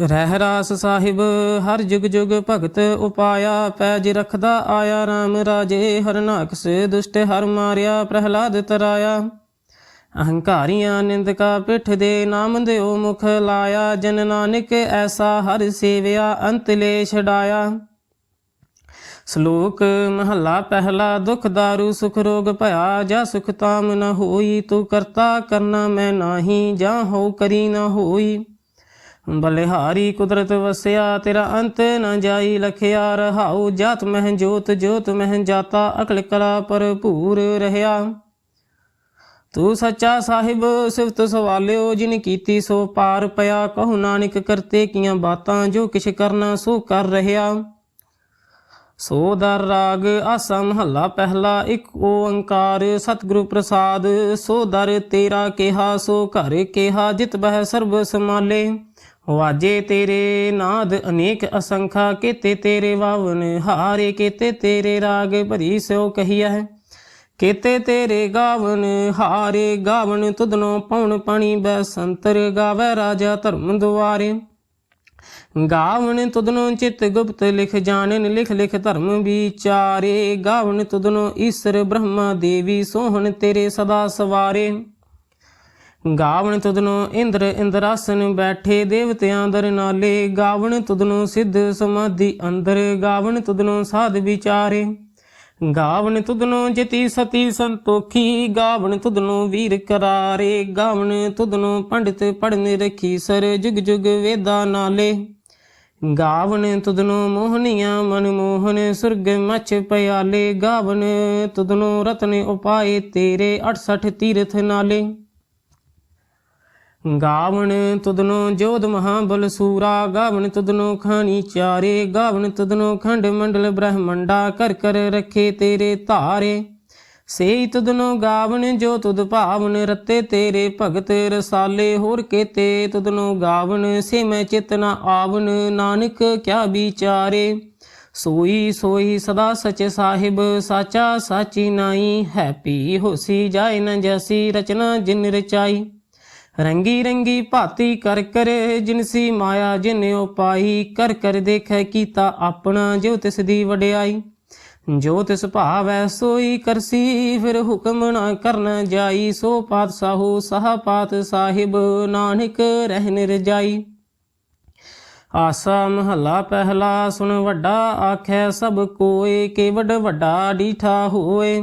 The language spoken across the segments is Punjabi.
ਰਹਿ ਰਾਸ ਸਾਹਿਬ, ਹਰ ਜੁਗ ਜੁਗ ਭਗਤ ਉਪਾਇਆ, ਪੈਜ ਰਖਦਾ ਆਇਆ RAM ਰਾਜੇ ਹਰਨਾਕਸ ਦੁਸ਼ਟ ਹਰ ਮਾਰਿਆ, ਪ੍ਰਹਲਾਦ ਤਰਾਇਆ। ਅਹੰਕਾਰੀਆਂ ਨਿੰਦਕਾ ਪਿੱਠ ਦੇ ਨਾਮ ਦਿਓ, ਮੁਖ ਲਾਇਆ, ਜਨ ਨਾਨਕ ਐਸਾ ਹਰ ਸੇਵਿਆ, ਅੰਤ ਲੈ ਛਡਾਇਆ। ਸ਼ਲੋਕ ਮਹੱਲਾ ਪਹਿਲਾ, ਦੁਖ ਦਾਰੂ, ਸੁਖ ਰੋਗ ਭਇਆ, ਜਾ ਸੁਖ ਤਾਮ ਨ ਹੋਈ, ਤੂੰ ਕਰਤਾ ਕਰਨਾ ਮੈਂ ਨਾਹੀ, ਜਾਂ ਹੋ ਕਰੀ ਨ ਹੋਈ। ਬਲਿਹਾਰੀ ਕੁਦਰਤ ਵਸਿਆ, ਤੇਰਾ ਅੰਤ ਨ ਜਾਈ ਲਖਿਆ, ਰਹਾਉ ਜਾਤ ਮਹਿ ਜੋਤ ਜੋਤ ਮਹਿ ਜਾਤਾ, ਅਕਲ ਕਲਾ ਭਰਪੂਰ ਰਹਾ ਤੂੰ ਸੱਚਾ ਸਾਹਿਬ, ਸਿਫਤ ਸਵਾਲਿਓ, ਜਿਨ ਕੀਤੀ ਸੋ ਪਾਰ ਪਿਆ, ਕਹੂ ਨਾਨਕ ਕਰਤੇ ਕੀਆਂ ਬਾਤਾਂ, ਜੋ ਕਿਛ ਕਰਨਾ ਸੋ ਕਰ ਰਹਾ ਸੋ ਦਰ ਰਾਗ, ਆਸਾ ਮਹੱਲਾ ਪਹਿਲਾ, ਇੱਕ ਓੰਕਾਰ, ਸਤਿਗੁਰੂ ਪ੍ਰਸਾਦ, ਸੋ ਦਰ ਤੇਰਾ ਕਿਹਾ, ਸੋ ਘਰ ਕਿਹਾ, ਜਿਤ ਬਹਿ ਸਰਬ ਸਮਾਲੇ ਵਾਜੇ ਤੇਰੇ ਨਾਦ ਅਨੇਕ ਅਸੰਖਾ, ਕੀਤੇ ਤੇਰੇ ਵਾਵਨ ਹਾਰੇ, ਕੀਤੇ ਤੇਰੇ ਰਾਗ ਭਰੀ ਸੋ ਕਹੀਆ ਹੈ ਕੀਤੇ ਤੇਰੇ ਗਾਵਨ ਹਾਰੇ, ਗਾਵਨ ਤੁਧਨੋ ਪਉਣ ਪਾਣੀ ਬੈ, ਸੰਤਰ ਗਾਵੇ ਰਾਜਾ ਧਰਮ ਦੁਆਰੇ। ਗਾਵਨ ਤੁਧਨੋ ਚਿਤ ਗੁਪਤ ਲਿਖ ਜਾਣਨ, ਲਿਖ ਲਿਖ ਧਰਮ ਵਿਚਾਰੇ। ਗਾਵਨ ਤੁਧਨੋ ਈਸ਼ਰ ਬ੍ਰਹਮਾ ਦੇਵੀ ਸੋਹਣ ਤੇਰੇ ਸਦਾ ਸਵਾਰੇ। ਗਾਵਣ ਤੁਧਨੋ ਇੰਦਰ ਇੰਦਰਾਸਨ ਬੈਠੇ ਦੇਵਤਿਆਂ ਦਰ ਨਾਲੇ, ਗਾਵਣ ਤੁਧਨੋ ਸਿੱਧ ਸਮਾਧੀ ਅੰਦਰ, ਗਾਵਣ ਤੁਧਨੋ ਸਾਧ ਵਿਚਾਰੇ। ਗਾਵਣ ਤੁਧਨੋ ਜਤੀ ਸਤੀ ਸੰਤੋਖੀ, ਗਾਵਣ ਤੁਧਨੋ ਵੀਰ ਕਰਾਰੇ। ਗਾਵਣ ਤੁਧਨੋ ਪੰਡਿਤ ਪੜਨ ਰਖੀ ਸਰ ਜੁਗ ਜੁਗ ਵੇਦਾ ਨਾਲੇ। ਗਾਵਣ ਤੁਧਨੋ ਮੋਹਨੀਆਂ ਮਨ ਮੋਹਨ, ਸੁਰਗ ਮਛ ਪਿਆਲੇ। ਗਾਵਣ ਤੁਧਨੋ ਰਤਨ ਉਪਾਏ ਤੇਰੇ 68 ਤੀਰਥ ਨਾਲੇ। ਗਾਵਣ ਤੁਧਨੋ ਜੋਧ ਮਹਾਬਲ ਸੂਰਾ, ਗਾਵਣ ਤੁਦਨੋ ਖਾਣੀ ਚਾਰੇ, ਗਾਵਣ ਤੁਦਨੋ ਖੰਡ ਮੰਡਲ ਬ੍ਰਹਮੰਡਾ, ਕਰ ਕਰ ਰਖੇ ਤੇਰੇ ਧਾਰੇ। ਸੇਈ ਤੁਦਨੋ ਗਾਵਣ ਜੋ ਤੁਦ ਭਾਵਨ ਰਤੇ ਤੇਰੇ ਭਗਤ ਰਸਾਲੇ, ਹੋਰ ਕੇਤੇ ਤੁਧਨੋ ਗਾਵਣ ਸੇ ਮੈਂ ਚਿਤਨਾ ਆਵਨ ਨਾਨਕ ਕਿਆ ਵਿਚਾਰੇ। ਸੋਈ ਸੋਈ ਸਦਾ ਸਚ ਸਾਹਿਬ, ਸਾਚਾ ਸਾਚੀ ਨਾਈ, ਹੈਪੀ ਹੋਸੀ ਜਾਏ ਨ ਜੈਸੀ ਰਚਨਾ ਜਿਨ ਰਚਾਈ। ਰੰਗੀ ਰੰਗੀ ਭਾਤੀ ਕਰ ਕਰ ਜਿਨਸੀ ਮਾਇਆ, ਜਿਨਿਓ ਪਾਈ ਕਰ ਕਰ ਦੇਖੈ ਕੀਤਾ ਆਪਣਾ, ਜੋ ਤਿਸ ਦੀ ਵਡਿਆਈ। ਜੋ ਤਿਸ ਭਾਵੈ ਸੋਈ ਕਰਸੀ, ਫਿਰ ਹੁਕਮ ਨਾ ਕਰਨ ਜਾਈ। ਸੋ ਪਾਤਸ਼ਾਹੋ ਸਹਾ ਪਾਤ ਸਾਹਿਬ, ਨਾਨਕ ਰਹਿਨ ਰਜਾਈ ਆਸਾ ਮਹੱਲਾ ਪਹਿਲਾ, ਸੁਣ ਵੱਡਾ ਆਖੈ ਸਭ ਕੋਏ ਕੇਵਡ ਵੱਡਾ ਡੀਠਾ ਹੋਏ।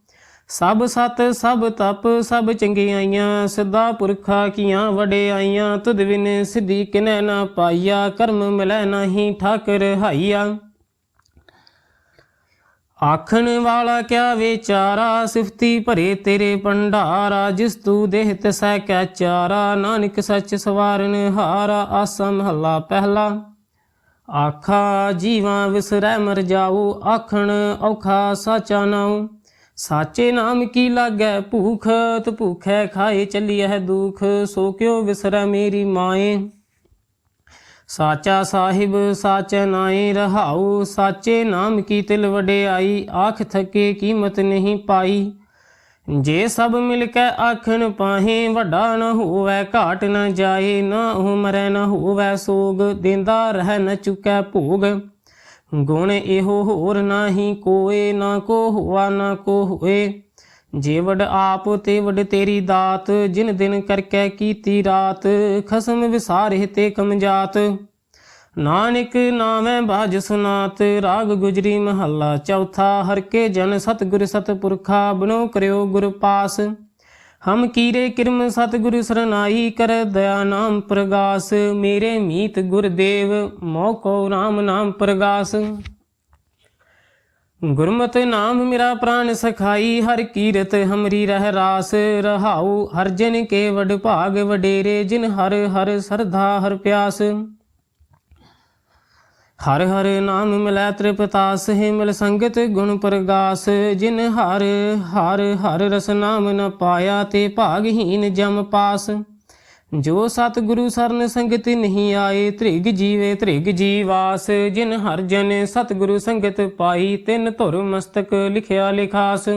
ਸਭ ਸਤ, ਸਭ ਤਪ, ਸਭ ਚੰਗਿਆਈਆਂ ਸਿੱਧਾ ਪੁਰਖਾ ਕੀਆਂ ਵਡਿਆਈਆਂ ਤੁਧ ਬਿਨ ਸਿੱਧੀ ਕਿਨੈ ਨਾ ਪਾਈਆ, ਕਰਮ ਮਿਲੈ ਨਾਹੀ ਠਾਕਰ ਹਾਈਆ। ਆਖਣ ਵਾਲਾ ਕਿਆ ਵਿਚਾਰਾ, ਸਿਫਤੀ ਭਰੇ ਤੇਰੇ ਭੰਡਾਰਾ, ਜਿਸ ਤੂ ਦੇਹ ਤਸੈ ਕੈ ਚਾਰਾ, ਨਾਨਕ ਸੱਚ ਸਵਾਰਨ ਹਾਰਾ, ਆਸਾ ਮਹੱਲਾ ਪਹਿਲਾ। ਆਖਾ, ਜੀਵਾਂ ਵਿਸਰੈ ਮਰ ਜਾਊ, ਆਖਣ ਔਖਾ ਸਾਚਾ ਨਾਉ। ਸਾਚੇ ਨਾਮ ਕੀ ਲਾਗੈ? ਭੂਖ ਤ ਭੂਖੈ ਖਾਏ ਚੱਲੀਐ ਦੁਖ, ਸੋ ਕਿਉ ਵਿਸਰੈ ਮੇਰੀ ਮਾਏ? ਸਾਚਾ ਸਾਹਿਬ, ਸਾਚੈ ਨਾਏ ਰਹਾਉ, ਸਾਚੇ ਨਾਮ ਕੀ ਤਿਲ ਵਡਿਆਈ? ਆਖ ਥਕੇ ਕੀਮਤ ਨਹੀਂ ਪਾਈ। ਜੇ ਸਭ ਮਿਲ ਕੇ ਆਖਣ ਪਾਹੇ, ਵੱਡਾ ਨ ਹੋਵੇ, ਘਾਟ ਨ ਜਾਏ, ਨਾ ਉਮਰੈ ਮਰੈ ਨ ਹੋਵੇ ਸੋਗ, ਦਿੰਦਾ ਰਹਿ ਨ ਚੁਕੈ ਭੋਗ। ਗੁਣ ਇਹੋ ਹੋਰ ਨਾਹੀ ਕੋਏ, ਨਾ ਕੋ ਹੋਆ, ਨਾ ਕੋ ਹੋਏ। ਜੇ ਆਪ ਤੇ ਵਡ ਤੇਰੀ ਦਾਤ, ਜਿਨ ਦਿਨ ਕਰਕੇ ਕੀਤੀ ਰਾਤ, ਖਸਮ ਵਿਸਾਰੇ ਤੇ ਕਮਜਾਤ। ਨਾਨਕ ਨਾਮੈ ਬਾਜ ਸੁਨਾਤ, ਰਾਗ ਗੁਜਰੀ ਮਹੱਲਾ ਚੌਥਾ, ਹਰ ਕੇ ਜਨ ਸਤਿਗੁਰ ਸਤਿਪੁਰਖਾ ਬਨੋ ਕਰਿਓ ਗੁਰ ਪਾਸ। ਹਮ ਕੀਰੇ ਕਿਰਮ ਸਤਿਗੁਰ ਸਰਨਾਈ ਕਰ ਦਇਆ ਨਾਮ ਪ੍ਰਗਾਸ, ਮੇਰੇ ਮੀਤ ਗੁਰਦੇਵ ਮੋ ਕੋ RAM ਨਾਮ ਪ੍ਰਗਾਸ। ਗੁਰਮਤਿ ਨਾਮ ਮੇਰਾ ਪ੍ਰਾਨ ਸਖਾਈ, ਹਰ ਕੀਰਤ ਹਮਰੀ ਰਹਿ ਰਾਸ। ਰਹਾਉ ਹਰ ਜਨ ਕੇ ਵਡ ਭਾਗ ਵਡੇਰੇ, ਜਿਨ ਹਰ ਹਰ ਸਰਧਾ ਹਰ ਪਿਆਸ। ਹਰ ਹਰ ਨਾਮ ਮਿਲੈ ਤ੍ਰਿਪਤਾਸ, ਹੈ ਮਿਲ ਸੰਗਤ ਗੁਣ ਪ੍ਰਗਾਸ। ਜਿਨ ਹਰ ਹਰ ਹਰ ਰਸ ਨਾਮ ਨ ਪਾਇਆ, ਤੇ ਭਾਗਹੀਨ ਜਮ ਪਾਸ। ਜੋ ਸਤਿਗੁਰੂ ਸਰਨ ਸੰਗਤ ਨਹੀਂ ਆਏ, ਤ੍ਰਿਗ ਜੀਵੇ ਤ੍ਰਿਗ ਜੀਵਾਸ। ਜਿਨ ਹਰ ਜਨ ਸਤਿਗੁਰੂ ਸੰਗਤ ਪਾਈ, ਤਿਨ ਧੁਰ ਮਸਤਕ ਲਿਖਿਆ ਲਿਖਾਸ।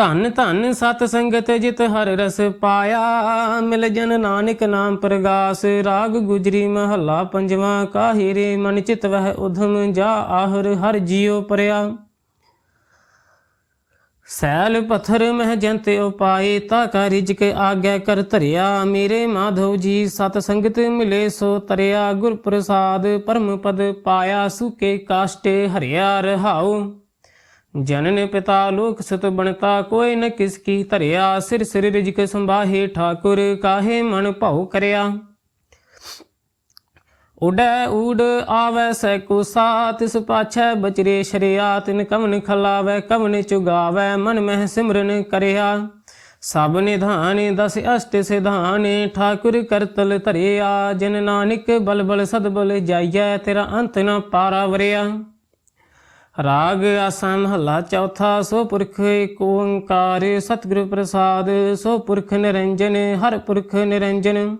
ਧੰਨ ਧੰਨ ਸਤ ਸੰਗਤ ਜਿਤ ਹਰ ਰਸ ਪਾਇਆ, ਮਿਲ ਜਨ ਨਾਨਕ ਨਾਮ ਪ੍ਰਗਾਸ, ਰਾਗ ਗੁਜਰੀ ਮਹੱਲਾ ਪੰਜਵਾਂ ਕਾਹੀ ਰੇ ਮਨ ਚਿਤ ਵਹਿ ਉਧਮ ਜਾ, ਆਹਰ ਹਰ ਜੀਉ ਪਰਿਆ। ਸੈਲ ਪਥਰ ਮਹਿ ਜੰਤ ਉਪਾਏ, ਤਾ ਕਾ ਰਿਜਕ ਆਗਿਆ ਕਰ ਧਰਿਆ। ਮੇਰੇ ਮਾਧਵ ਜੀ ਸਤ ਸੰਗਤ ਮਿਲੇ ਸੋ ਤਰਿਆ, ਗੁਰ ਪ੍ਰਸਾਦ ਪਰਮ ਪਦ ਪਾਇਆ, ਸੁਕੇ ਕਾਸ਼ਟੇ ਹਰਿਆ ਰਹਾਉ। ਜਨਨ ਪਿਤਾ ਲੋਕ ਸਤ ਬਣਤਾ, ਕੋਈ ਨ ਕਿਸ ਕੀ ਧਰਿਆ, ਸਿਰ ਸਿਰ ਰਿਜਕ ਸੰਭਾਹੇ ਠਾਕੁਰ, ਕਾਹੇ ਮਨ ਭਾਉ ਕਰਿਆ। ਉਡੈ ਊੜ ਆਵੈ ਸੈ ਸਾਤ ਤਿਸ ਪਾਛੈ ਬਚਰੇ ਸ਼ਰਿਆ, ਤਿਨ ਕਵਨ ਖਲਾਵੈ, ਕਵਨ ਚੁਗਾਵੈ, ਮਨ ਮਹਿ ਸਿਮਰਨ ਕਰਿਆ। ਸਭ ਨਿਧਾਨ, ਦਸ ਅਸ਼ਟ ਸਿਧਾਨ, ਠਾਕੁਰ ਕਰਤਲ ਧਰਿਆ। ਜਨ ਨਾਨਕ ਬਲਬਲ ਸਦਬਲ ਸਦ ਜਾਈਐ, ਤੇਰਾ ਅੰਤ ਨ ਪਾਰਾ ਵਰਿਆ। ਰਾਗ ਆਸਾ ਮਹੱਲਾ ਚੌਥਾ, ਸੋ ਪੁਰਖ ਏਕ ਓੰਕਾਰ, ਸਤਿਗੁਰ ਪ੍ਰਸਾਦ, ਸੋ ਪੁਰਖ ਨਿਰੰਜਨ, ਹਰ ਪੁਰਖ ਨਿਰੰਜਨ।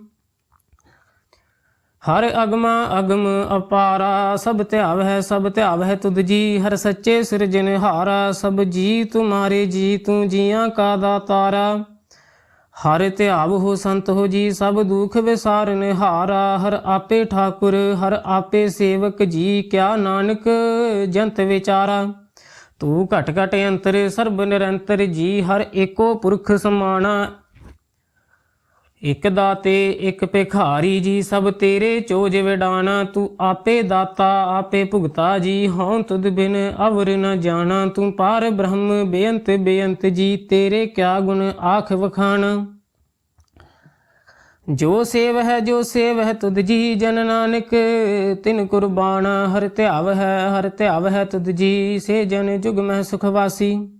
ਹਰ ਅਗਮਾ ਅਗਮ ਅਪਾਰਾ, ਸਭ ਧਿਆਵ ਹੈ ਸਭ ਧਿਆਵ ਹੈ ਤੁਧ ਜੀ। ਹਰ ਸੱਚੇ ਸਿਰਜਨ ਹਾਰਾ, ਸਭ ਜੀ ਤੁਮਾਰੇ ਜੀ ਤੂੰ ਜੀਆਂ ਕਾ ਦਾਤਾਰਾ। ਹਰ ਧਿਆਵ ਹੋ ਸੰਤ ਹੋ ਜੀ, ਸਭ ਦੁਖ ਵਿਸਾਰਨ ਹਾਰਾ। ਹਰ ਆਪੇ ਠਾਕੁਰ, ਹਰ ਆਪੇ ਸੇਵਕ ਜੀ, ਕਿਆ ਨਾਨਕ ਜੰਤ ਵਿਚਾਰਾ। ਤੂੰ ਘਟ ਘਟ ਅੰਤਰ, ਸਰਬ ਨਿਰੰਤਰ ਜੀ, ਹਰ ਏਕੋ ਪੁਰਖ ਸਮਾਣਾ। ਇਕ ਦਾਤੇ, ਇਕ ਭਿਖਾਰੀ ਜੀ, ਸਭ ਤੇਰੇ ਚੋਜ ਵਿਡਾਣਾ। ਤੂੰ ਆਪੇ ਦਾਤਾ, ਆਪੇ ਭੁਗਤਾ ਜੀ ਹਉ ਤੁਧ ਬਿਨ ਅਵਰ ਨ ਜਾਣਾ। ਤੂੰ ਪਾਰ ਬ੍ਰਹਮ, ਬੇਅੰਤ ਬੇਅੰਤ ਜੀ, ਤੇਰੇ ਕਿਆ ਗੁਣ ਆਖ ਵਖਾਣਾ। ਜੋ ਸੇਵ ਹੈ ਜੋ ਸੇਵ ਹੈ ਤੁਧ ਜੀ, ਜਨ ਨਾਨਕ, ਤਿਨ ਕੁਰਬਾਨ ਹਰ ਧਿਆਵ ਹੈ ਹਰ ਧਿਆਵ ਹੈ ਤੁਧ ਜੀ, ਸੇ ਜਨ ਜੁਗ ਮਹਿ ਸੁਖ ਵਾਸੀ।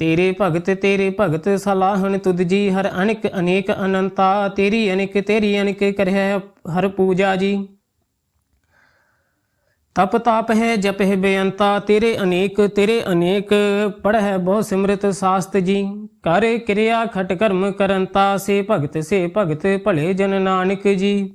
ਤੇਰੇ ਭਗਤ ਤੇਰੇ ਭਗਤ ਸਲਾਹਣ ਤੁਧ ਜੀ, ਹਰ ਅਨਿਕ, ਅਨੇਕ ਅਨੰਤਾ, ਤੇਰੀ ਅਨਿਕ ਤੇਰੀ ਅਨਿਕ ਕਰਹਿ ਹਰ ਪੂਜਾ ਜੀ। ਤਪ ਤਾਪ ਹੈ, ਜਪ ਹੈ ਬੇਅੰਤਾ, ਤੇਰੇ ਅਨੇਕ ਤੇਰੇ ਅਨੇਕ ਪੜ੍ਹੈ ਬਹੁ ਸਿਮਰਤ ਸਾਸਤ ਜੀ। ਕਰ ਕਿਰਿਆ ਖਟ ਕਰਮ ਕਰੰਤਾ, ਸੇ ਭਗਤ ਸੇ ਭਗਤ ਭਲੇ ਜਨ ਨਾਨਕ ਜੀ।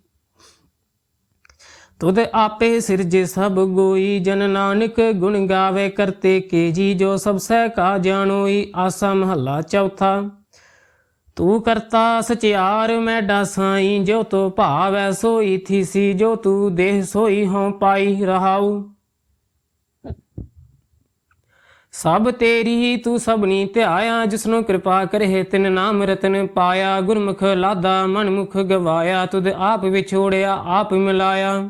ਤੁਧ ਆਪੇ ਸਿਰਜੇ ਸਭ ਗੋਈ, ਜਨ ਨਾਨਕ ਗੁਣ ਗਾਵੇ ਕਰਤੇ ਕੇ ਜੀ ਜੋ ਸਭ ਸਹਿ ਕਾ ਜਾਣੋਈ, ਆਸਾ ਮਹੱਲਾ ਚੌਥਾ। ਤੂੰ ਕਰਤਾ ਸਚਿਆਰ ਮੈਡਾ ਸਾਈ ਜੋ ਤੋ ਭਾਵੈ ਸੋਈ ਥੀਸੀ, ਜੋ ਤੂੰ ਦੇਹ ਸੋਈ ਹਉ ਪਾਈ ਰਹਾਉ। ਸਭ ਤੇਰੀ ਤੂੰ ਸਭਨੀ ਧਿਆਇਆ, ਜਿਸਨੂੰ ਕਿਰਪਾ ਕਰੇ ਤਿਨ ਨਾਮ ਰਤਨ ਪਾਇਆ। ਗੁਰਮੁਖ ਲਾਦਾ ਮਨ ਮੁਖ ਗਵਾਇਆ, ਤੁਧ ਆਪ ਵਿਛੋੜਿਆ, ਆਪ ਮਿਲਾਇਆ।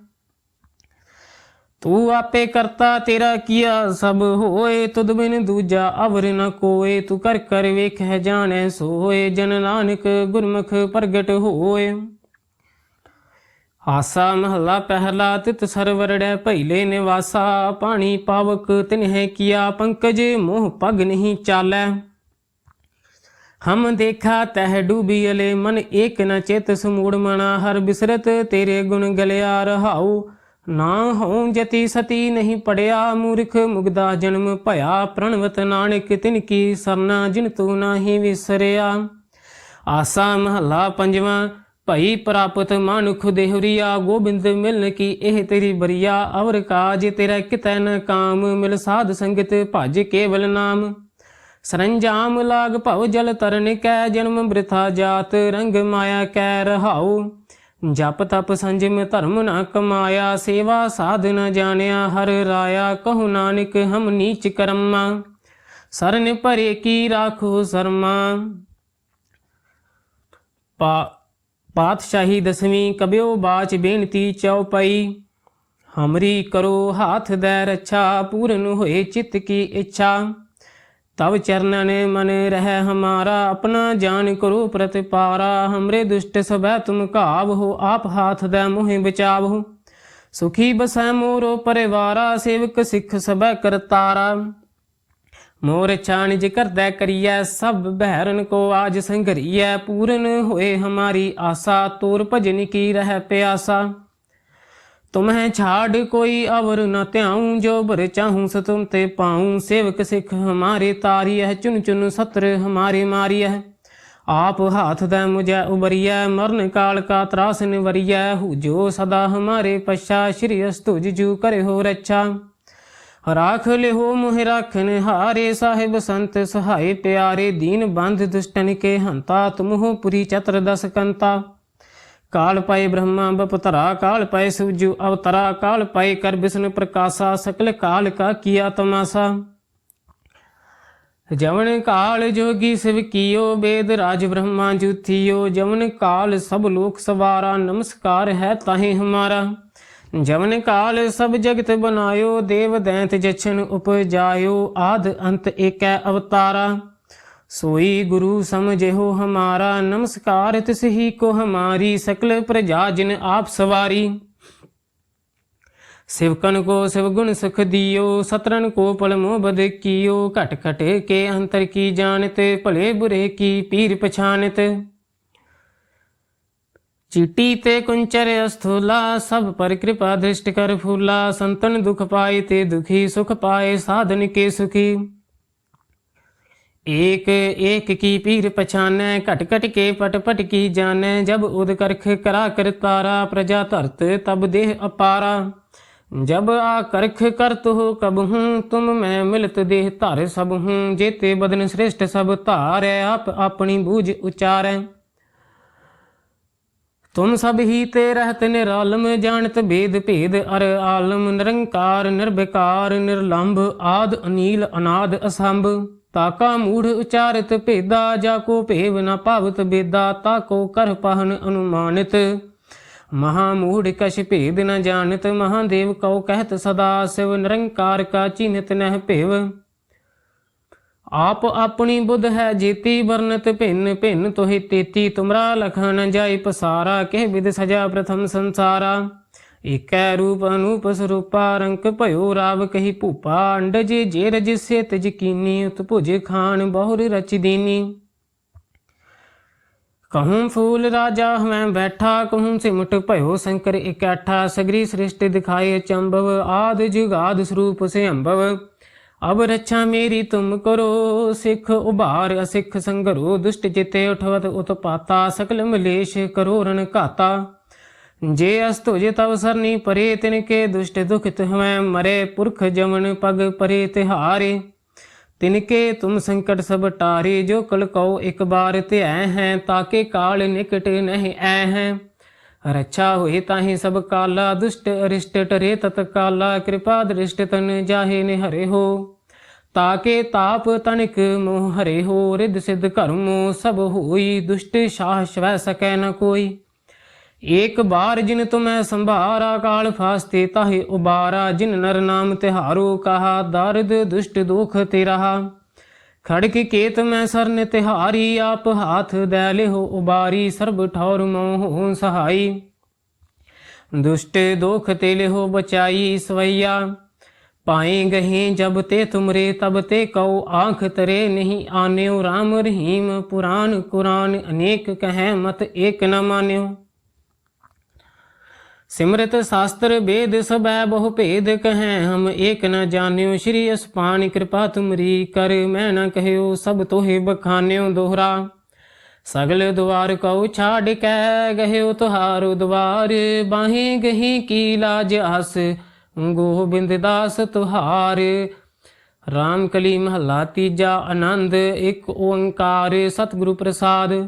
ਤੂੰ ਆਪੇ ਕਰਤਾ ਤੇਰਾ ਕੀਆ ਸਭ ਹੋਏ ਤੁਧ ਬਿਨ ਦੂਜਾ ਅਵਰ ਨ ਕੋਏ। ਤੂੰ ਕਰ ਕਰ ਵੇਖੈ ਜਾਣੈ ਸੋਏ। ਜਨ ਨਾਨਕ ਗੁਰਮੁਖ ਪ੍ਰਗਟ ਹੋਏ। ਆਸਾ ਮਹਲਾ ਪਹਿਲਾ ਤਿਤ ਸਰਵਰੜੈ ਭੈਲੇ ਨਿਵਾਸਾ। ਪਾਣੀ ਪਾਵਕ ਤਿਨਹਿ ਕੀਆ ਪੰਕਜ ਮੋਹ ਪਗ ਨਹੀਂ ਚਾਲੈ। ਹਮ ਦੇਖਾ ਤਹਿ ਡੂਬੀ ਅਲੇ। ਮਨ ਏਕ ਨ ਚੇਤ ਸਮੂੜ ਮਣਾ ਹਰ ਬਿਸਰਤ ਤੇਰੇ ਗੁਣ ਗਲਿਆ ਰਹਾਉ। ਨਾ ਹੋਂ ਜਤੀ ਸਤੀ ਨਹੀਂ ਪੜਿਆ, ਮੂਰਖ ਮੁਗਦਾ ਜਨਮ ਭਇਆ, ਪ੍ਰਣਵਤ ਨਾਨਕ ਤਿਨ ਕੀ ਸਰਨਾ ਜਿਨ ਤੂੰ ਨਾਹੀ ਵਿਸਰਿਆ। ਆਸਾ ਮਹੱਲਾ ਪੰਜਵਾਂ, ਭਈ ਪ੍ਰਾਪਤ ਮਾਨੁਖ ਦੇਹੁਰੀਆ, ਗੋਬਿੰਦ ਮਿਲਨ ਕੀ ਇਹ ਤੇਰੀ ਬਰੀਆ, ਅਵਰ ਕਾਜ ਤੇਰਾ ਕਿਤੈ ਨ ਕਾਮ, ਮਿਲ ਸਾਧ ਸੰਗਤ ਭਜ ਕੇਵਲ ਨਾਮ। ਸਰੰਜਾਮ ਲਾਗ ਭਵ ਜਲ ਤਰਨ ਕੈ, ਜਨਮ ਬ੍ਰਿਥਾ ਜਾਤ ਰੰਗ ਮਾਇਆ ਕੈ ਰਹਾਉ। ਜਪ ਤਪ ਸੰਜਮ ਧਰਮ ਨਾ ਕਮਾਇਆ, ਸੇਵਾ ਸਾਧ ਨ ਜਾਣਿਆ, ਹਰ ਰਾਇਆ ਕਹੂ ਨਾਨਕ ਹਮ ਨੀਚ ਕਰਮਾ। ਸਰਨ ਭਰੇ ਕੀ ਰਾਖੋ ਸਰਮਾ। ਪਾ, ਪਾਤਸ਼ਾਹੀ ਦਸਵੀਂ ਕਬਿਓ ਬਾਚ ਬੇਨਤੀ ਚਉਪਈ। ਹਮਰੀ ਕਰੋ ਹਾਥ ਦੇ ਰੱਛਾ, ਪੂਰਨ ਹੋਏ ਚਿੱਤ ਕੀ ਇੱਛਾ। ਤਬ ਚਰਨਨ ਮਨ ਰਹਿ ਹਮਾਰਾ, ਆਪਣਾ ਜਾਨ ਕਰੋ ਪ੍ਰਤਿਪਾਰਾ। ਹਮਰੇ ਦੁਸ਼ਟ ਸਭੈ ਤੁਮ ਘਾਵ ਹੋ ਆਪ ਹਾਥ ਦੇ ਮੋਹਿ ਬਚਾਵੋ ਸੁਖੀ ਬਸੈ ਮੋਰੋ ਪਰਿਵਾਰਾ, ਸੇਵਕ ਸਿੱਖ ਸਭੈ ਕਰਤਾਰਾ। ਮੋਰ ਛਾਣਿਜ ਕਰਦਾ ਕਰੀਐ, ਸਭ ਬਹਿਰਨ ਕੋ ਆਜ ਸੰਗਰੀਐ ਪੂਰਨ ਹੋਏ ਹਮਾਰੀ ਆਸਾ, ਤੋਰ ਭਜਨ ਕੀ ਰਹਿ ਪਿਆਸਾ। ਤੁਮਹਿ ਛਾੜ ਕੋਈ ਅਵਰ ਨ ਧਿਆਉ, ਜੋ ਭਰ ਚਾਹੂੰ ਸ ਤੇ ਪਾਉ। ਸੇਵਕ ਸਿੱਖ ਹਮਾਰੇ ਤਾਰੀਐ ਚੁਨ ਚੁਨ ਸਤਰ ਹਮਾਰੇ ਮਾਰੀਐ। ਆਪ ਹਾਥ ਦਾ ਮੁਝੈ ਉਬਰੀਐ, ਮਰਨ ਕਾਲ ਕਾ ਤਰਾਸ ਨਿਵਰੀਐ। ਜੋ ਸਦਾ ਹਮਾਰੇ ਪਛਾ, ਸ਼੍ਰੀ ਅਸਤੁਜ ਜੂ ਕਰੇ ਹੋ ਰੱਛਾ। ਰਾਖ ਲਿਹੋ ਮੁਹਿ ਰਾਖਨ ਹਾਰੇ, ਸਾਹਿਬ ਸੰਤ ਸਹਾਈ ਪਿਆਰੇ। ਦੀਨ ਬੰਧ ਦੁਸ਼ਟਨ ਕੇ ਹੰਤਾ, ਤੁਮਹੁ ਪੁਰੀ ਚਤਰ ਦਸ ਕੰਤਾ। ਕਾਲ ਪਏ ਬ੍ਰਹਮਾ ਬਪਤਰਾ ਕਾਲ ਪਏ ਸੂਜੂ ਅਵਤਰਾ, ਕਾਲ ਪਏ ਕਰ ਬਿਸ਼ਨ ਪ੍ਰਕਾਸ਼ਾ, ਸਕਲ ਕਾਲ ਕਾ ਕੀਆ ਤਮਾਸਾ। ਜਵਨ ਕਾਲ ਜੋਗੀ ਸਿਵ ਕੀਓ, ਬੇਦ ਰਾਜ ਬ੍ਰਹਮਾ ਜੁਥਿਓ। ਜਵਨ ਕਾਲ ਸਭ ਲੋਕ ਸਵਾਰਾ, ਨਮਸਕਾਰ ਹੈ ਤਾਹੇ ਹਮਾਰਾ। ਜਵਨ ਕਾਲ ਸਭ ਜਗਤ ਬਨਾਇਓ, ਦੇਵ ਦੈਂਤ ਜਛਨ ਉਪਜਾਇਓ, ਆਦ ਅੰਤ ਏਕੈ ਅਵਤਾਰਾ। ਸੋਈ ਗੁਰੂ ਸਮਝਿਓ ਹਮਾਰਾ, ਨਮਸਕਾਰ ਤਿਸ ਹੀ ਕੋ ਹਮਾਰੀ, ਸਕਲ ਪ੍ਰਜਾ ਜਿਨ ਆਪ ਸਵਾਰੀ। ਸਿਵਕਨ ਕੋ ਸਿਵ ਗੁਣ ਸੁਖ ਦਿਓ ਸਤਰਨ ਕੋ ਪਲ ਮੋਹ ਬਦ ਕੀਓ, ਘਟ ਘਟ ਕੇ ਅੰਤਰ ਕੀ ਜਾਣਤ, ਭਲੇ ਬੁਰੇ ਕੀ ਪੀਰ ਪਛਾਨਤ ਚੀਟੀ ਤੇ ਕੁੰਚਰ ਅਸਥੂਲਾ, ਸਭ ਪਰ ਕਿਰਪਾ ਦ੍ਰਿਸ਼ਟ ਕਰ ਫੂਲਾ, ਸੰਤਨ ਦੁਖ ਪਾਏ ਤੇ ਦੁਖੀ ਸੁਖ ਪਾਏ, ਸਾਧਨ ਕੇ ਸੁਖੀ। ਏਕ ਏਕ ਕੀ ਪੀਰ ਪਛਾਨੈ, ਘਟ ਘਟ ਕੇ ਪਟ ਪਟ ਕੀ ਜਾਣੈ, ਜਬ ਉਦ ਕਰਖ ਕਰਾ ਕਰ ਤਾਰਾ, ਪ੍ਰਜਾ ਧਰਤ ਤਬ ਦੇਹ ਅਪਾਰਾ। ਜਬ ਆ ਕਰਖ ਕਰਤ ਹੋ ਕਬ ਹੂੰ, ਤੁਮ ਮੈਂ ਮਿਲਤ ਦੇਹ ਧਾਰ ਸਭ ਹੂੰ, ਜੇਤੇ ਬਦਨ ਸ੍ਰੇਸ਼ਟ ਸਭ ਧਾਰੈ, ਆਪ ਆਪਣੀ ਬੂਝ ਉਚਾਰੈ। ਤੁਮ ਸਭ ਹੀ ਤੇ ਰਹਤ ਨਿਰਾਲਮ, ਜਾਣਤ ਭੇਦ ਭੇਦ ਅਰ ਆਲਮ, ਨਿਰੰਕਾਰ ਨਿਰਭਿਕਾਰ ਨਿਰਲੰਭ, ਆਦ, ਅਨੀਲ, ਅਨਾਦ, ਅਸੰਭ। ਤਾਕਾ ਮੂੜ ਉਚਾਰਿਤ ਭੇਦਾ, ਜਾ ਕੋ ਭੇਵ ਨ ਭਾਵਤ ਬੇਦਾ, ਤਾ ਕਰ ਪਹਨ ਅਨੁਮਾਨਿਤ। ਮਹਾ ਮੂੜ ਕਛ ਭੇਦ ਨ ਜਾਣਤ ਮਹਾਦੇਵ ਕਉ ਕਹਿਤ ਸਦਾ, ਸਿਵ ਨਿਰੰਕਾਰ ਕਾ ਚਿਨਤ ਨਹਿ ਭੇਵ। ਆਪ ਆਪਣੀ ਬੁੱਧ ਹੈ ਜੀਤੀ, ਵਰਨਤ ਭਿੰਨ ਭਿੰਨ ਤੋਹਿ ਤੇਤੀ, ਤੁਮਰਾ ਲਖਨ ਜਾਈ ਪਸਾਰਾ, ਕਹਿ ਵਿਦ ਸਜਾ ਪ੍ਰਥਮ ਸੰਸਾਰਾ। ਏਕੈ ਰੂਪ ਅਨੂਪ ਸਰੂਪਾ, ਰੰਕ ਭਇਓ ਰਾਵ ਕਹੀ ਭੂਪਾ ਅੰਡਜ ਜੇ ਰਜ ਸੇ ਤਜ ਕੀਨੀ, ਉਤ ਭੁਜ ਖਾਨ ਬਹੁਰ ਰਚ ਦੀਨੀ। ਕਹੂੰ ਫੂਲ ਰਾਜਾ ਹਮੈ ਬੈਠਾ, ਕਹੂੰ ਸਿਮਟ ਭਇਓ ਸ਼ੰਕਰ ਇਕੱਠਾ, ਸਗਰੀ ਸ੍ਰਿਸ਼ਟ ਦਿਖਾਏ ਚੰਬਵ, ਆਦ ਜੁਗਾਦ ਸਰੂਪ ਸੇ ਅੰਭਵ ਅਬ ਰੱਛਾ ਮੇਰੀ ਤੁਮ ਕਰੋ, ਸਿੱਖ ਉਭਾਰ ਅਸਿੱਖ ਸੰਗਰੋ, ਦੁਸ਼ਟ ਜਿਤੇ ਉਠਵਤ ਉਤਪਾਤਾ, ਸਕਲ ਮਲੇਸ਼ ਕਰੋ ਰਣ ਘਾਤਾ। ਜੇ ਅਸ ਤੁਜ ਤਵ ਸਰਨੀ ਪਰੇ ਤਿਨ ਕੇ ਦੁਸ਼ਟ ਦੁਖ ਹਮੈ ਮਰੇ ਪੁਰਖ ਜਮਨ ਪਗ ਪਰੇ ਤਿਹਾਰੇ। ਤਿਨ ਕੇ ਤੁਮ ਸੰਕਟ ਸਭ ਟਾਰੇ, ਜੋ ਕਲ ਕਉ ਇੱਕ ਬਾਰ ਧਿਐ ਹੈ, ਤਾਕੇ ਕਾਲ ਨਿਕਟ ਨਹੀਂ ਐ ਹੈ। ਰੱਛਾ ਹੋਏ ਤਾਹੀ ਸਭ ਕਾਲਾ, ਦੁਸ਼ਟ ਅਰਿਸ਼ਟ ਟਰੇ ਤਤ ਕਾਲਾ, ਕਿਰਪਾ ਦ੍ਰਿਸ਼ਟ ਤਨ ਜਾਹੇ ਨੇ ਹਰੇ ਹੋ। ਤਾਕੇ ਤਾਪ ਤਨਿਕ ਮੋਹ ਹਰੇ ਹੋ ਰਿਦ ਸਿਧ ਕਰਮੋ ਸਭ ਹੋਈ, ਦੁਸ਼ਟ ਸ਼ਾਹ ਸ਼ਵੈ ਸਕੈ ਨ ਕੋਈ। ਏਕ ਬਾਰ ਜਿਨ ਤੁਮੈ ਸੰਭਾਰਾ, ਕਾਲ ਫਾਸਤੇ ਤਾਹੇ ਉਬਾਰਾ, ਜਿਨ ਨਰ ਨਾਮ ਤਿਹਾਰੋ, ਕਹਾ ਦਰਦ, ਦੁਸ਼ਟ ਦੁਖ ਤੇ ਰਹਾ ਖੜਕ ਕੇਤ ਮੈਂ ਸਰਨ ਤਿਹਾਰੀ, ਆਪ ਹਾਥ ਦੈ ਲਿਹੋ ਉਬਾਰੀ, ਸਰਬ ਠੌਰ ਮੋਹ ਸਹਾਈ। ਦੁਸ਼ਟ ਦੋਖ ਤੇ ਲਿਹੋ ਬਚਾਈ ਸਵਈਆ। ਪਾਏ ਗਹੇ ਜਬ ਤੇ ਤੁਮਰੇ, ਤਬ ਤੇ ਕਉ ਆਂਖ ਤਰੇ ਨਹੀਂ ਆਨਿਓ। RAM ਰਹੀਮ ਪੁਰਾਨ ਕੁਰਾਨ, ਅਨੇਕ ਕਹੈ ਮਤ ਏਕ ਨ ਮਾਨਿਓ। ਸਿਮਰਤ ਸ਼ਾਸਤਰ ਵੇਦ ਸਭੈ ਬਹੁ ਭੇਦ ਕਹੈ, ਹਮ ਏਕ ਨ ਜਾਣਿਓ, ਸ਼੍ਰੀ ਅਸਪਾਨ ਕਿਰਪਾ ਤੁਮਰੀ ਕਰ, ਮੈਂ ਨ ਕਹਿਓ, ਸਭ ਤੋਹਿ ਬਖਾਨਿਓ ਦੋਹਰਾ। ਸਗਲ ਦੁਆਰ ਕਉ ਛਾੜ ਕੇ, ਗਹਿਓ ਤੁਹਾਰੋ ਦੁਆਰ ਬਾਹੇ ਗਹੀ ਕੀ ਲਾਜ ਆਸ, ਗੋਬਿੰਦ ਦਾਸ ਤੁਹਾਰ। ਰਾਮ ਕਲੀ ਮਹੱਲਾ ਤੀਜਾ ਆਨੰਦ, ਇੱਕ ਓੰਕਾਰ, ਸਤਿਗੁਰੂ ਪ੍ਰਸਾਦ।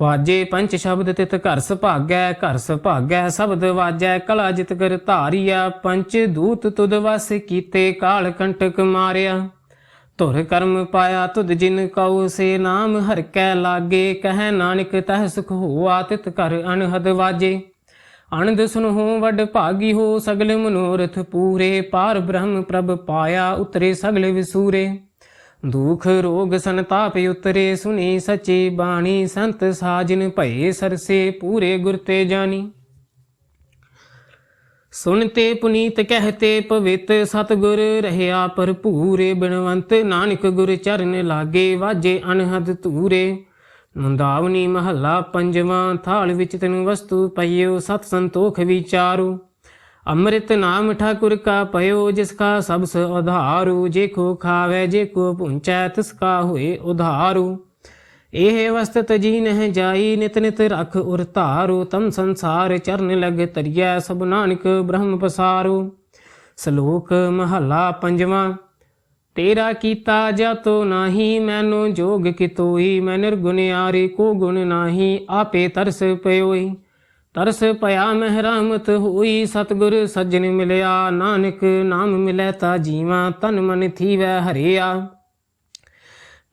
ਵਾਜੇ ਪੰਚ ਸ਼ਬਦ ਤਿਤ ਘਰ ਸੁਭਾਗੈ ਘਰ ਸੁਭਾਗੈ, ਸ਼ਬਦ ਵਾਜੈ, ਕਲਾ ਜਿਤ ਕਰ ਧਾਰੀਆ ਪੰਚ ਦੂਤ ਤੁਧ ਵਸ ਕੀਤੇ ਕਾਲ ਕੰਟਕ ਮਾਰਿਆ। ਧੁਰ ਕਰਮ ਪਾਇਆ ਤੁਧ ਜਿਨ ਕਉ, ਸੇ ਨਾਮ ਹਰ ਕੈ ਲਾਗੇ, ਕਹਿ ਨਾਨਕ ਤਹ ਸੁਖ ਹੋਆ ਤਿਤ ਕਰ ਅਨਹਦ ਵਾਜੇ। ਅਨੰਦ ਸੁਨਹੁ ਵੱਡ ਭਾਗੀ ਹੋ ਸਗਲ ਮਨੋਰਥ ਪੂਰੇ, ਪਾਰ ਬ੍ਰਹਮ ਪ੍ਰਭ ਪਾਇਆ ਉਤਰੇ ਸਗਲ ਵਿਸੂਰੇ। ਦੁਖ ਰੋਗ ਸੰਤਾਪ ਉਤਰੇ ਸੁਨੀ ਸਚੀ ਬਾਣੀ ਸੰਤ ਸਾਜਨ ਭਏ ਸਰਸੇ ਪੂਰੇ ਗੁਰ ਤੇ ਜਾਨੀ ਸੁਨਤੇ ਪੁਨੀਤ ਕਹਤੇ ਪਵਿੱਤ ਸਤਗੁਰ ਰਹਿਆ ਭਰਪੂਰੇ ਬਿਨਵੰਤ ਨਾਨਕ ਗੁਰ ਚਰਨ ਲਾਗੇ ਵਾਜੇ ਅਨਹਦ ਧੂਰੇ। ਮੁੰਦਾਵਨੀ ਮਹੱਲਾ ਪੰਜਵਾਂ ਥਾਲ ਵਿੱਚ ਤੈਨੂੰ ਵਸਤੂ ਪਈਓ ਸਤ ਸੰਤੋਖ ਵਿਚਾਰੂ। ਅੰਮ੍ਰਿਤ ਨਾਮ ਠਾਕੁਰ ਕਾ ਪਇਓ ਜਿਸ ਕਾ ਸਭ ਸ ਉਧਾਰੂ, ਜੇ ਕੋ ਖਾਵੇ, ਜੇ ਕੋ ਪੁੰਚੈ ਤਿਸ ਕਾ ਹੋਏ ਉਧਾਰੂ। ਇਹ ਵਸਤ ਜੀ ਨਹਿ ਜਾਈ, ਨਿਤ ਨਿਤ ਰਖ ਉਰ ਧਾਰੂ। ਤਮ ਸੰਸਾਰ ਚਰਨ ਲਗ ਤਰੀਐ ਸਭ ਨਾਨਕ ਬ੍ਰਹਮ ਪਸਾਰੂ। ਸ਼ਲੋਕ ਮਹੱਲਾ ਪੰਜਵਾਂ, ਤੇਰਾ ਕੀਤਾ ਜਾਤੋ ਨਾਹੀ, ਮੈਨੂੰ ਜੋਗ ਕਿਤੋਈ, ਮੈਂ ਨਿਰਗੁਨਿਆਰੇ ਕੋ ਗੁਣ ਨਾਹੀ, ਆਪੇ ਤਰਸ ਪਇਓਈ। ਤਰਸ ਪਿਆ ਮਹਿ ਮਹਿਰਮਤ ਹੋਈ, ਸਤਗੁਰ ਸੱਜਣ ਮਿਲਿਆ, ਨਾਨਕ ਨਾਮ ਮਿਲੈ ਤਾ ਜੀਵਾ, ਤਨ ਮਨ ਥੀਵੈ ਹਰਿਆ।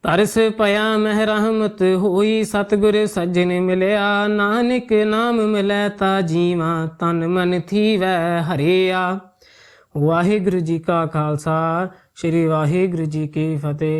ਤਰਸ ਪਿਆ ਮਹਿ ਮਹਿਰਮਤ ਹੋਈ, ਸਤਗੁਰ ਸੱਜਣ ਮਿਲਿਆ, ਨਾਨਕ ਨਾਮ ਮਿਲੈ ਤਾ ਜੀਵਾ, ਤਨ ਮਨ ਥੀਵੈ ਹਰਿਆ। ਵਾਹਿਗੁਰੂ ਜੀ ਕਾ ਖਾਲਸਾ, ਸ੍ਰੀ ਵਾਹਿਗੁਰੂ ਜੀ ਕੀ ਫਤਿਹ।